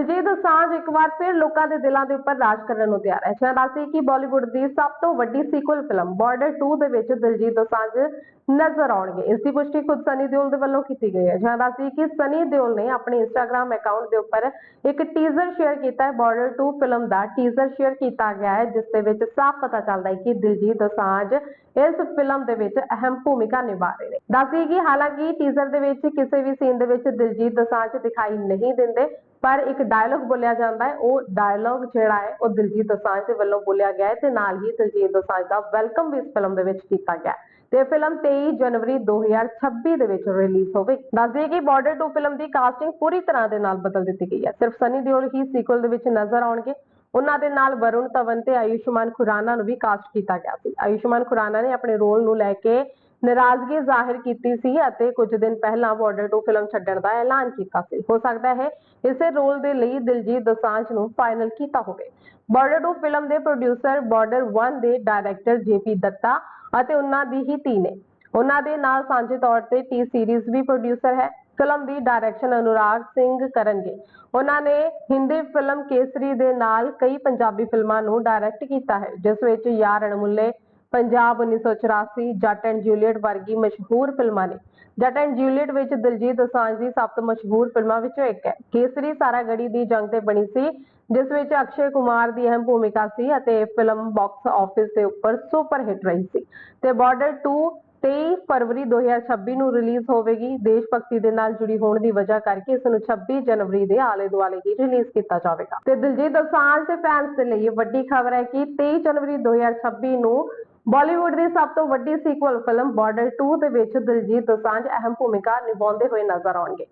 ਦਿਲਜੀਤ ਦੋਸਾਂਝ ਇੱਕ ਵਾਰ ਫਿਰ ਲੋਕਾਂ ਦੇ ਦਿਲਾਂ ਦੇ ਉੱਪਰ ਰਾਜ ਕਰਨ ਨੂੰ ਤਿਆਰ ਹੈ। ਚਾਹਦਾ ਸੀ ਕਿ ਬਾਲੀਵੁੱਡ ਦੀ ਸਭ ਤੋਂ ਵੱਡੀ ਸੀਕੁਅਲ ਫਿਲਮ ਬਾਰਡਰ 2 ਦੇ ਵਿੱਚ ਦਿਲਜੀਤ ਦੋਸਾਂਝ ਨਜ਼ਰ ਆਉਣਗੇ। ਇਸ ਦੀ ਪੁਸ਼ਟੀ ਖੁਦ ਸਨੀ ਦਿਓਲ ਦੇ ਵੱਲੋਂ ਕੀਤੀ ਗਈ ਹੈ। ਚਾਹਦਾ ਸੀ ਕਿ ਸਨੀ ਦਿਓਲ ਨੇ ਆਪਣੇ ਇੰਸਟਾਗ੍ਰam ਅਕਾਊਂਟ ਦੇ ਉੱਪਰ ਇੱਕ ਟੀਜ਼ਰ ਸ਼ੇਅਰ ਕੀਤਾ ਹੈ। ਬਾਰਡਰ 2 ਫਿਲਮ ਦਾ ਟੀਜ਼ਰ ਸ਼ੇਅਰ ਕੀਤਾ ਗਿਆ ਹੈ, ਜਿਸ ਦੇ ਵਿੱਚ ਸਾਫ਼ ਪਤਾ ਚੱਲਦਾ ਹੈ ਕਿ ਦਿਲਜੀਤ ਦੋਸਾਂਝ ਇਸ ਫਿਲਮ ਦੇ ਵਿੱਚ ਅਹਿਮ ਭੂਮਿਕਾ ਨਿਭਾ ਰਹੇ ਨੇ। ਦੱਸਦੀ ਕਿ ਹਾਲਾਂਕਿ ਟੀਜ਼ਰ ਦੇ ਵਿੱਚ ਕਿਸੇ ਵੀ ਸੀਨ ਦੇ ਵਿੱਚ ਦਿਲਜੀਤ ਦੋਸਾਂਝ ਦਿਖਾਈ ਨਹੀਂ ਦਿੰਦੇ ਪਰ ਇੱਕ ਡਾਇਲੌਗ ਬੋਲਿਆ ਜਾਂਦਾ ਹੈ, ਉਹ ਡਾਇਲੌਗ ਜਿਹੜਾ ਹੈ, ਉਹ ਦਿਲਜੀਤ ਦੋਸਾਂਝ ਦੇ ਵੱਲੋਂ ਬੋਲਿਆ ਗਿਆ ਹੈ ਤੇ ਨਾਲ ਹੀ ਦਿਲਜੀਤ ਦੋਸਾਂਝ ਦਾ ਵੈਲਕਮ ਵੀ ਇਸ ਫਿਲਮ ਦੇ ਵਿੱਚ ਕੀਤਾ ਗਿਆ ਤੇ ਫਿਲਮ 23 ਜਨਵਰੀ 2026 ਦੇ ਵਿੱਚ ਰਿਲੀਜ਼ ਹੋਵੇਗੀ ਦੱਸ ਦਈਏ ਕਿ ਬਾਰਡਰ ਟੂ ਫਿਲਮ ਦੀ ਕਾਸਟਿੰਗ ਪੂਰੀ ਤਰ੍ਹਾਂ ਦੇ ਨਾਲ ਬਦਲ ਦਿੱਤੀ ਗਈ ਹੈ। ਸਿਰਫ ਸਨੀ ਦਿਓਲ ਹੀ ਸੀਕੁਅਲ ਦੇ ਵਿੱਚ ਨਜ਼ਰ ਆਉਣਗੇ। ਉਹਨਾਂ ਦੇ ਨਾਲ ਵਰੁਣ ਧਵਨ ਤੇ ਆਯੁਸ਼ਮਾਨ ਖੁਰਾਨਾ ਨੂੰ ਵੀ ਕਾਸਟ ਕੀਤਾ ਗਿਆ ਸੀ। ਆਯੁਸ਼ਮਾਨ ਖੁਰਾਨਾ ਨੇ ਆਪਣੇ ਰੋਲ ਨੂੰ ਲੈ ਕੇ ਨਾਰਾਜ਼ਗੀ ਜ਼ਾਹਿਰ ਕੀਤੀ ਸੀ ਅਤੇ ਕੁਝ ਦਿਨ ਪਹਿਲਾਂ ਬਾਰਡਰ 2 ਫਿਲਮ ਛੱਡਣ ਦਾ ਐਲਾਨ ਕੀਤਾ ਸੀ। ਹੋ ਸਕਦਾ ਹੈ ਇਸੇ ਰੋਲ ਦੇ ਲਈ ਦਿਲਜੀਤ ਦੋਸਾਂਝ ਨੂੰ ਫਾਈਨਲ ਕੀਤਾ ਹੋਵੇ। ਬਾਰਡਰ 2 ਫਿਲਮ ਦੇ ਪ੍ਰੋਡਿਊਸਰ ਬਾਰਡਰ 1 ਦੇ ਡਾਇਰੈਕਟਰ ਜੇਪੀ ਦੱਤਾ ਅਤੇ ਉਹਨਾਂ ਦੀ ਹੀ ਧੀ ਨੇ। ਉਹਨਾਂ ਦੇ ਨਾਲ ਸਾਂਝੇ ਤੌਰ ਤੇ ਟੀ ਸੀਰੀਜ਼ ਵੀ ਪ੍ਰੋਡਿਊਸਰ ਹੈ। ਫਿਲਮ ਦੀ ਡਾਇਰੈਕਸ਼ਨ ਅਨੁਰਾਗ ਸਿੰਘ ਕਰਨਗੇ। ਉਹਨਾਂ ਨੇ ਹਿੰਦੀ ਫਿਲਮ ਕੇਸਰੀ ਦੇ ਨਾਲ ਕਈ ਪੰਜਾਬੀ ਫਿਲਮਾਂ ਨੂੰ ਡਾਇਰੈਕਟ ਕੀਤਾ ਹੈ, ਜਿਸ ਵਿੱਚ ਯਾਰ ਅਣਮੁੱਲੇ ਪੰਜਾਬ 1984 ਜੱਟ ਐਂਡ ਜੂਲੀਅਟ ਵਰਗੀ ਮਸ਼ਹੂਰ ਫਿਲਮਾਂ ਨੇ। ਜੱਟ ਐਂਡ ਜੂਲੀਅਟ ਵਿੱਚ ਦਿਲਜੀਤ ਦੋਸਾਂਝ ਦੀ ਸਭ ਤੋਂ ਮਸ਼ਹੂਰ ਫਿਲਮਾਂ ਵਿੱਚੋਂ ਇੱਕ ਹੈ। ਕੇਸਰੀ ਸਾਰਾਗੜੀ ਦੀ ਜੰਗ ਤੇ ਬਣੀ ਸੀ, ਜਿਸ ਵਿੱਚ ਅਕਸ਼ੇ ਕੁਮਾਰ ਦੀ ਅਹਿਮ ਭੂਮਿਕਾ ਸੀ ਅਤੇ ਫਿਲਮ ਬਾਕਸ ਆਫਿਸ ਦੇ ਉੱਪਰ ਸੁਪਰ ਹਿੱਟ ਰਹੀ ਸੀ। ਤੇ ਬਾਰਡਰ 2 23 ਫਰਵਰੀ 2026 ਨੂੰ ਰਿਲੀਜ਼ ਹੋਵੇਗੀ। ਦੇਸ਼ ਭਗਤੀ ਦੇ ਨਾਲ ਜੁੜੀ ਹੋਣ ਦੀ ਵਜ੍ਹਾ ਕਰਕੇ ਇਸ ਨੂੰ 26 ਜਨਵਰੀ ਦੇ ਆਲੇ ਦੁਆਲੇ ਹੀ ਰਿਲੀਜ਼ ਕੀਤਾ ਜਾਵੇਗਾ। ਤੇ ਦਿਲਜੀਤ ਦੋਸਾਂਝ ਦੇ ਫੈਨਸ ਦੇ ਲਈ ਇਹ ਵੱਡੀ ਖਬਰ ਹੈ ਕਿ 23 ਜਨਵਰੀ 2026 ਨੂੰ ਬਾਲੀਵੁੱਡ ਦੀ ਸਭ ਤੋਂ ਵੱਡੀ ਸੀਕੁਅਲ ਫਿਲਮ ਬਾਰਡਰ 2 ਦੇ ਵਿੱਚ ਦਿਲਜੀਤ ਦੋਸਾਂਝ ਅਹਿਮ ਭੂਮਿਕਾ ਨਿਭਾਉਂਦੇ ਹੋਏ ਨਜ਼ਰ ਆਉਣਗੇ।